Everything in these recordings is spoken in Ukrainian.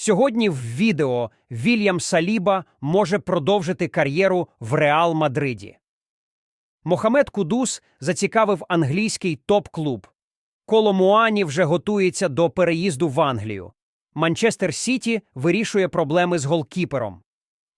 Сьогодні в відео Вільям Саліба може продовжити кар'єру в Реал Мадриді. Мохамед Кудус зацікавив англійський топ-клуб. Коло Муані вже готується до переїзду в Англію. Манчестер Сіті вирішує проблеми з голкіпером.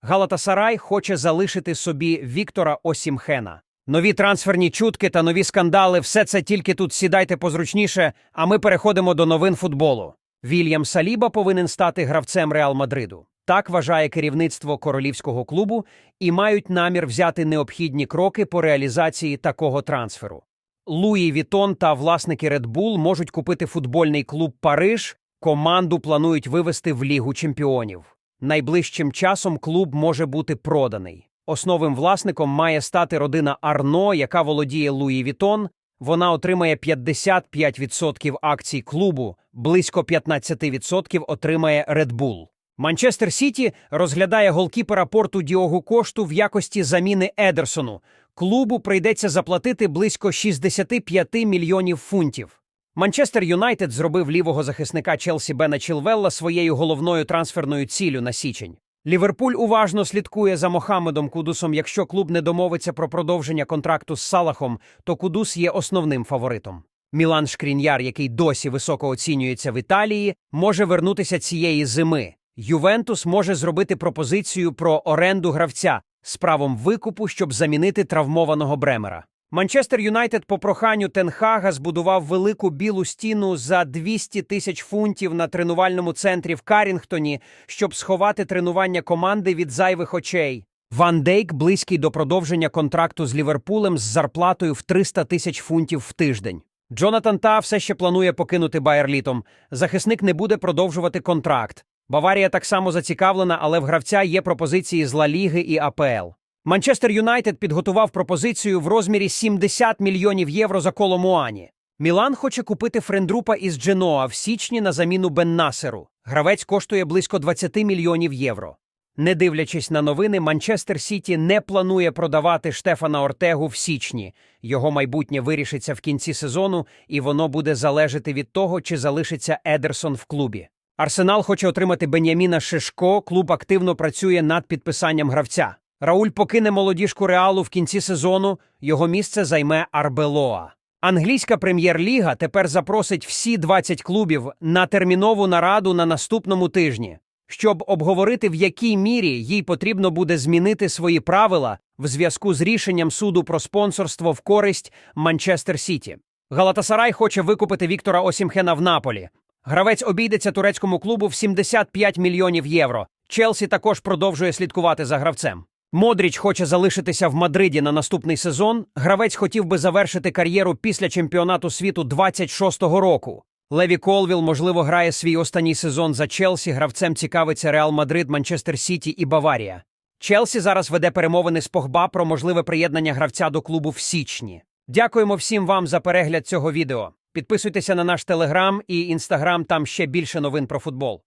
Галатасарай хоче залишити собі Віктора Осімхена. Нові трансферні чутки та нові скандали все це тільки тут сідайте позручніше, а ми переходимо до новин футболу. Вільям Саліба повинен стати гравцем Реал Мадриду. Так вважає керівництво королівського клубу і мають намір взяти необхідні кроки по реалізації такого трансферу. Луї Вітон та власники Red Bull можуть купити футбольний клуб Париж. Команду планують вивести в Лігу чемпіонів. Найближчим часом клуб може бути проданий. Основним власником має стати родина Арно, яка володіє Луї Вітон. Вона отримає 55% акцій клубу, близько 15% отримає Red Bull. Манчестер Сіті розглядає голкіпера порту Діогу Кошту в якості заміни Едерсону. Клубу прийдеться заплатити близько 65 мільйонів фунтів. Манчестер Юнайтед зробив лівого захисника Челсі Бена Чілвелла своєю головною трансферною ціллю на січень. Ліверпуль уважно слідкує за Мохамедом Кудусом. Якщо клуб не домовиться про продовження контракту з Салахом, то Кудус є основним фаворитом. Мілан Шкрін'яр, який досі високо оцінюється в Італії, може вернутися цієї зими. Ювентус може зробити пропозицію про оренду гравця з правом викупу, щоб замінити травмованого Бремера. Манчестер Юнайтед по проханню Тенхага збудував велику білу стіну за 200 тисяч фунтів на тренувальному центрі в Карінгтоні, щоб сховати тренування команди від зайвих очей. Ван Дейк близький до продовження контракту з Ліверпулем з зарплатою в 300 тисяч фунтів в тиждень. Джонатан Та все ще планує покинути Байер літом. Захисник не буде продовжувати контракт. Баварія так само зацікавлена, але в гравця є пропозиції з Ла Ліги і АПЛ. Манчестер Юнайтед підготував пропозицію в розмірі 70 мільйонів євро за коло Муані. Мілан хоче купити френдрупа із Дженоа в січні на заміну Беннасеру. Гравець коштує близько 20 мільйонів євро. Не дивлячись на новини, Манчестер Сіті не планує продавати Штефана Ортегу в січні. Його майбутнє вирішиться в кінці сезону, і воно буде залежати від того, чи залишиться Едерсон в клубі. Арсенал хоче отримати Беняміна Шишко. Клуб активно працює над підписанням гравця. Рауль покине молодіжку реалу в кінці сезону. Його місце займе Арбелоа. Англійська прем'єр-ліга тепер запросить всі 20 клубів на термінову нараду на наступному тижні, щоб обговорити, в якій мірі їй потрібно буде змінити свої правила в зв'язку з рішенням суду про спонсорство в користь Манчестер Сіті. Галатасарай хоче викупити Віктора Осімхена в Наполі. Гравець обійдеться турецькому клубу в 75 мільйонів євро. Челсі також продовжує слідкувати за гравцем. Модріч хоче залишитися в Мадриді на наступний сезон. Гравець хотів би завершити кар'єру після чемпіонату світу 26-го року. Леві Колвіл, можливо, грає свій останній сезон за Челсі. Гравцем цікавиться Реал Мадрид, Манчестер Сіті і Баварія. Челсі зараз веде перемовини з Погба про можливе приєднання гравця до клубу в січні. Дякуємо всім вам за перегляд цього відео. Підписуйтеся на наш телеграм і інстаграм, там ще більше новин про футбол.